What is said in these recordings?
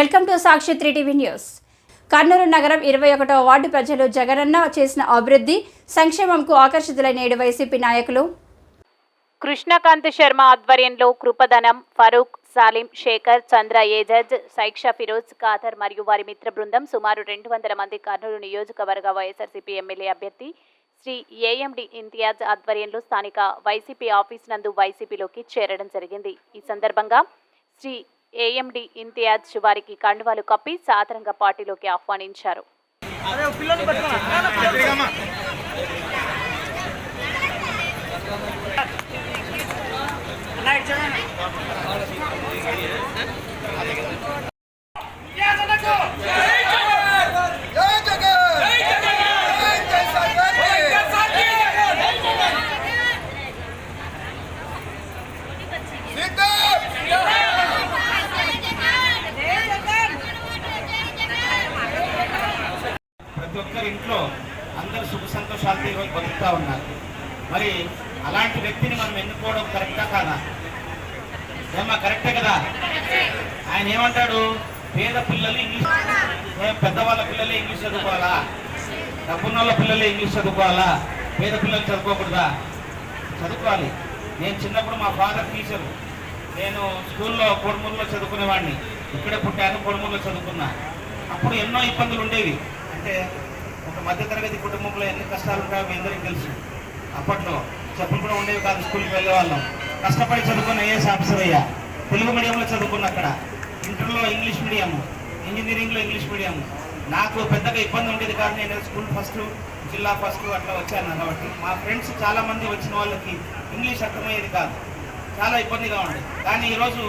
Welcome to Sakshi three TV news. Kurnool నగరం ఇరవై ఒకటో వార్డు ప్రజలు జగనన్న చేసిన అభివృద్ధి సంక్షేమంకు ఆకర్షితులైన నేడు వైసీపీ నాయకులు. కృష్ణకాంత్ శర్మ ఆధ్వర్యంలో కృపధనం ఫరూక్ సాలిం శేఖర్ చంద్ర ఏజజ్ సైక్ష ఫిరోజ్ ఖాదర్ మరియు వారి మిత్ర బృందం సుమారు రెండు వందల మంది కర్నూలు నియోజకవర్గ వైఎస్ఆర్సీపీ ఎమ్మెల్యే అభ్యర్థి శ్రీ ఏఎండి ఇంతియాజ్ ఆధ్వర్యంలో స్థానిక వైసీపీ ఆఫీస్ నందు వైసీపీలోకి చేరడం జరిగింది. ఈ సందర్భంగా శ్రీ ఏఎండి ఇంతియాజ్ వారికి కండువాలు కప్పి సాదరంగా పార్టీలోకి ఆహ్వానించారు జై జగన్ జై జగన్ జై సాగర్ సిద్ధం ప్రతి ఒక్కరి ఇంట్లో అందరు సుఖ సంతోషాలతో ఈరోజు బతుకుతా ఉన్నారు. మరి అలాంటి వ్యక్తిని మనం ఎన్నుకోవడం కరెక్టా కాదా? ఏమా కరెక్టే కదా? ఆయన ఏమంటాడు? పేద పిల్లలు ఇంగ్లీష్ పెద్దవాళ్ళ పిల్లలే ఇంగ్లీష్ చదువుకోవాలా? డబ్బున్న వాళ్ళ పిల్లలే ఇంగ్లీష్ చదువుకోవాలా? పేద పిల్లలు చదువుకోకూడదా? చదువుకోవాలి. నేను చిన్నప్పుడు మా ఫాదర్ టీచర్ నేను స్కూల్లో కొడుమూరులో చదువుకునేవాడిని. ఇక్కడే పుట్టాను కొడుమూరులో చదువుకున్నా. అప్పుడు ఎన్నో ఇబ్బందులు ఉండేవి. అంటే ఒక మధ్యతరగతి కుటుంబంలో ఎన్ని కష్టాలు ఉంటాయో మీ అందరికీ తెలుసు. అప్పట్లో చెప్పులు కూడా ఉండేవి కాదు స్కూల్కి వెళ్ళేవాళ్ళం కష్టపడి చదువుకున్న ఏఎస్ ఆఫీసర్ అయ్యా? తెలుగు మీడియంలో చదువుకున్న అక్కడ. ఇంటర్లో ఇంగ్లీష్ మీడియం ఇంజనీరింగ్లో ఇంగ్లీష్ మీడియం నాకు పెద్దగా ఇబ్బంది ఉండేది కాదు నేను స్కూల్ ఫస్ట్ జిల్లా ఫస్ట్ అట్లా వచ్చాను కాబట్టి. మా ఫ్రెండ్స్ చాలామంది వచ్చిన వాళ్ళకి ఇంగ్లీష్ అర్థమయ్యేది కాదు. చాలా ఇబ్బందిగా ఉండేది. కానీ ఈరోజు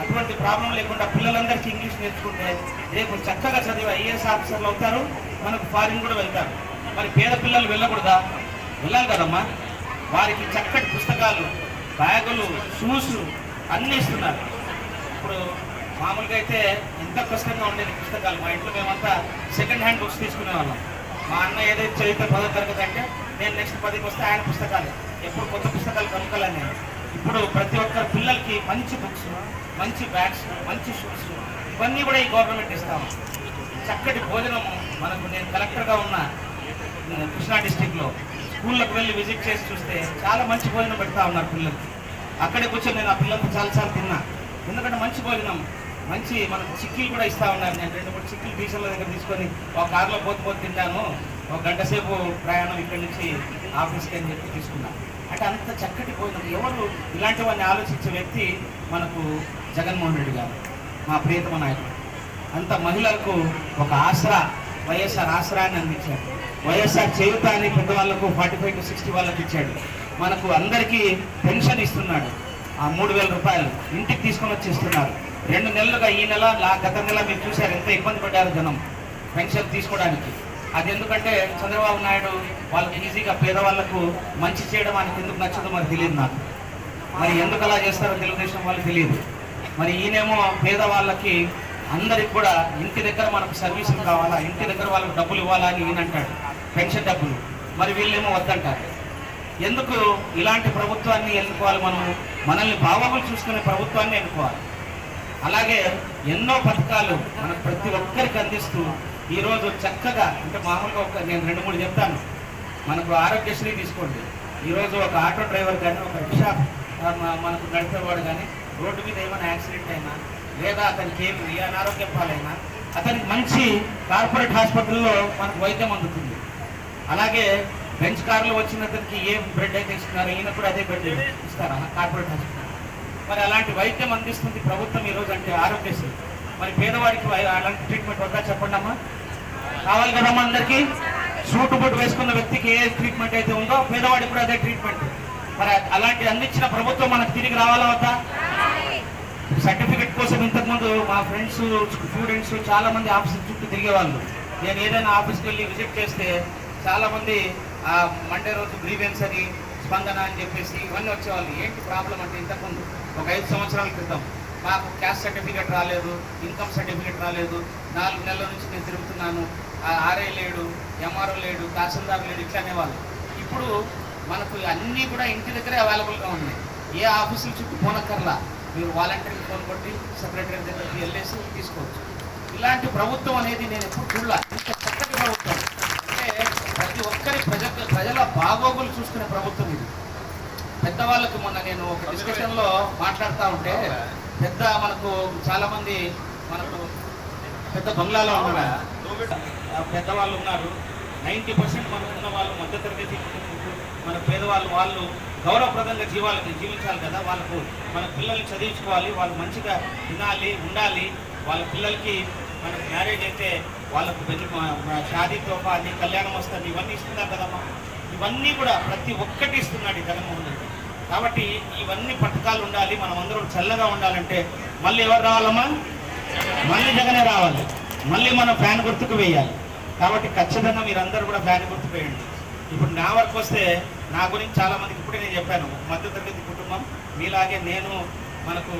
అటువంటి ప్రాబ్లం లేకుండా పిల్లలందరికీ ఇంగ్లీష్ నేర్చుకుంటే రేపు చక్కగా చదివి ఐఏఎస్ ఆఫీసర్లు అవుతారు మనకు ఫారిన్ కూడా వెళ్తారు. మరి పేద పిల్లలు వెళ్ళకూడదా? వెళ్ళాలి కదమ్మా. వారికి చక్కటి పుస్తకాలు బ్యాగులు షూస్ అన్నీ ఇస్తున్నారు. ఇప్పుడు మామూలుగా అయితే ఎంత కష్టంగా ఉండేది పుస్తకాలు. మా ఇంట్లో మేమంతా సెకండ్ హ్యాండ్ బుక్స్ తీసుకునే వాళ్ళం మా అన్న ఏదైతే చదివితే పదో తరగతి అంటే నేను నెక్స్ట్ పదికి వస్తే ఆయన పుస్తకాలు. ఎప్పుడు కొత్త పుస్తకాలు కొనుక్కోలేను నేను. ఇప్పుడు ప్రతి ఒక్కరి పిల్లలకి మంచి బుక్స్ మంచి బ్యాగ్స్ మంచి షూస్ ఇవన్నీ కూడా ఈ గవర్నమెంట్ ఇస్తాము. చక్కటి భోజనం మనకు నేను కలెక్టర్గా ఉన్న కృష్ణా డిస్టిక్లో స్కూళ్ళకు వెళ్ళి విజిట్ చేసి చూస్తే చాలా మంచి భోజనం పెడతా ఉన్నారు పిల్లలకి అక్కడే కూర్చొని నేను ఆ పిల్లలకి చాలాసార్లు తిన్నా. ఎందుకంటే మంచి భోజనం మంచి మనకు చిక్కీలు కూడా ఇస్తా ఉన్నారు. నేను రెండు మూడు చిక్కీలు టీచర్ల దగ్గర తీసుకొని ఒక కారులో పోతు పోతు తింటాను. ఒక గంట సేపు ప్రయాణం ఇక్కడి నుంచి ఆఫీస్కి అని చెప్పి తీసుకున్నాను అంటే అంత చక్కటి భోజనం ఎవరు ఇలాంటివన్నీ ఆలోచించే వ్యక్తి మనకు జగన్మోహన్ రెడ్డి గారు మా ప్రియతమ నాయకుడు. అంత మహిళలకు ఒక ఆసరా వైఎస్ఆర్ ఆసరాన్ని అందించాడు. వైఎస్ఆర్ చేయుతాన్ని అని పెద్దవాళ్ళకు ఫార్టీ ఫైవ్ టు సిక్స్టీ వాళ్ళకి ఇచ్చాడు. మనకు అందరికీ పెన్షన్ ఇస్తున్నాడు. ఆ మూడు వేల రూపాయలు ఇంటికి తీసుకొని వచ్చి ఇస్తున్నారు రెండు నెలలుగా ఈ నెల గత నెల మీరు చూశారు ఎంత ఇబ్బంది పడ్డారు జనం పెన్షన్ తీసుకోవడానికి. అది ఎందుకంటే చంద్రబాబు నాయుడు వాళ్ళకి ఈజీగా పేదవాళ్ళకు మంచి చేయడం ఆయనకి ఎందుకు నచ్చదో మరి తెలియదు నాకు. మరి ఎందుకు అలా చేస్తారో తెలుగుదేశం వాళ్ళు తెలియదు. మరి ఈయనేమో పేదవాళ్ళకి అందరికి కూడా ఇంటి దగ్గర మనకు సర్వీసులు కావాలా ఇంటి దగ్గర వాళ్ళకి డబ్బులు ఇవ్వాలా అని ఈయన అంటాడు. పెన్షన్ డబ్బులు. మరి వీళ్ళేమో వద్దంటారు. ఎందుకు ఇలాంటి ప్రభుత్వాన్ని ఎన్నుకోవాలి మనం మనల్ని బాగోగులు చూసుకునే ప్రభుత్వాన్ని ఎన్నుకోవాలి. అలాగే ఎన్నో పథకాలు మనకు ప్రతి ఒక్కరికి అందిస్తూ ఈరోజు చక్కగా అంటే మామూలుగా ఒక నేను రెండు మూడు చెప్తాను. మనకు ఆరోగ్యశ్రీ తీసుకోండి. ఈరోజు ఒక ఆటో డ్రైవర్ కానీ ఒక రిక్షా మనకు నడిపేవాడు కానీ రోడ్డు మీద ఏమైనా యాక్సిడెంట్ అయినా లేదా అతనికి ఏమి అనారోగ్య పాలైనా అతనికి మంచి కార్పొరేట్ హాస్పిటల్లో మనకు వైద్యం అందుతుంది. అలాగే బెంచ్ కార్లో వచ్చిన అతనికి ఏం బ్రెడ్ అయితే ఇస్తున్నారు ఈయన కూడా అదే బ్రెడ్ ఇస్తారా? Corporate hospital. మరి అలాంటి వైద్యం అందిస్తుంది ప్రభుత్వం ఈరోజు అంటే ఆరోగ్యశ్రీ. మరి పేదవాడికి వై- అలాంటి ట్రీట్మెంట్ వద్దా చెప్పండి అమ్మా కావాలి కదా అందరికీ? సూటు బొట్టు వేసుకున్న వ్యక్తికి ఏ ట్రీట్మెంట్ అయితే ఉందో పేదవాడికి కూడా అదే ట్రీట్మెంట్ మరి అలాంటి అందించిన ప్రభుత్వం మనకు తిరిగి రావాలా వద్దా? సర్టిఫికెట్ కోసం ఇంతకుముందు మా ఫ్రెండ్స్ స్టూడెంట్స్ చాలా మంది ఆఫీస్ చుట్టూ తిరిగేవాళ్ళు. నేను ఏదైనా ఆఫీస్కి వెళ్ళి విజిట్ చేస్తే చాలా మంది ఆ మండే రోజు గ్రీవెన్స్ అని స్పందన అని చెప్పేసి ఇవన్నీ వచ్చేవాళ్ళు. ఏంటి ప్రాబ్లం అంటే ఇంతకుముందు ఒక ఐదు సంవత్సరాల క్రితం. మాకు క్యాస్ట్ సర్టిఫికేట్ రాలేదు ఇన్కమ్ సర్టిఫికేట్ రాలేదు. నాలుగు నెలల నుంచి నేను తిరుగుతున్నాను. ఆ ఆర్ఐ లేడు ఎంఆర్ఓ లేడు తహసీల్దార్ లేడు ఇట్లా అనేవాళ్ళు ఇప్పుడు మనకు అన్నీ కూడా ఇంటి దగ్గరే అవైలబుల్గా ఉన్నాయి. ఏ ఆఫీసుల చుట్టూ పోనక్కర్లా. మీరు వాలంటీర్కి ఫోన్ కొట్టి సెక్రటరీ దగ్గరికి వెళ్ళేసి తీసుకోవచ్చు. ఇలాంటి ప్రభుత్వం అనేది నేను ఎప్పుడు చూడలే. ఇంత చక్కటి ప్రభుత్వం. అంటే ప్రతి ఒక్కరి ప్రజ ప్రజల బాగోగులు చూసుకునే ప్రభుత్వం ఇది. పెద్దవాళ్ళకి మొన్న నేను ఒక డిస్కషన్లో మాట్లాడుతూ ఉంటే పెద్ద మనకు చాలా మంది మనకు పెద్ద బంగ్లాలో ఉన్నారు. పెద్దవాళ్ళు ఉన్నారు. నైంటీ పర్సెంట్ మనకు ఉన్న వాళ్ళు మధ్యతరగతి మన పేదవాళ్ళు వాళ్ళు గౌరవప్రదంగా జీవాలకి జీవించాలి కదా. వాళ్ళకు మన పిల్లల్ని చదివించుకోవాలి. వాళ్ళు మంచిగా తినాలి ఉండాలి. వాళ్ళ పిల్లలకి మనకు మ్యారేజ్ అయితే వాళ్ళకు పెళ్ళి మా- మా షాదీతో కళ్యాణం వస్తుంది. ఇవన్నీ ఇస్తున్నారు కదమ్మా. ఇవన్నీ కూడా ప్రతి ఒక్కటి ఇస్తున్నాడు ఈ జగన్మోహన్ రెడ్డి. కాబట్టి ఇవన్నీ పథకాలు ఉండాలి మనం అందరం చల్లగా ఉండాలంటే మళ్ళీ ఎవరు రావాలమ్మా? మళ్ళీ జగనే రావాలి. మళ్ళీ మనం ఫ్యాన్ గుర్తుకు వేయాలి. కాబట్టి ఖచ్చితంగా మీరందరూ కూడా ఫ్యాన్ గుర్తుకు వేయండి. ఇప్పుడు నా వరకు వస్తే నా గురించి చాలామందికి ఇప్పుడే నేను చెప్పాను. మధ్యతరగతి కుటుంబం మీలాగే నేను మనకు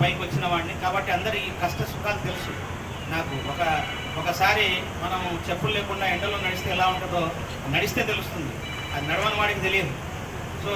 పైకి వచ్చిన వాడిని. కాబట్టి అందరి ఈ కష్ట సుఖాలు తెలుసు. నాకు ఒక ఒకసారి మనం చెప్పులు లేకుండా ఎండలో నడిస్తే ఎలా ఉంటుందో నడిస్తే తెలుస్తుంది. అది నడవని వాడికి తెలియదు. సో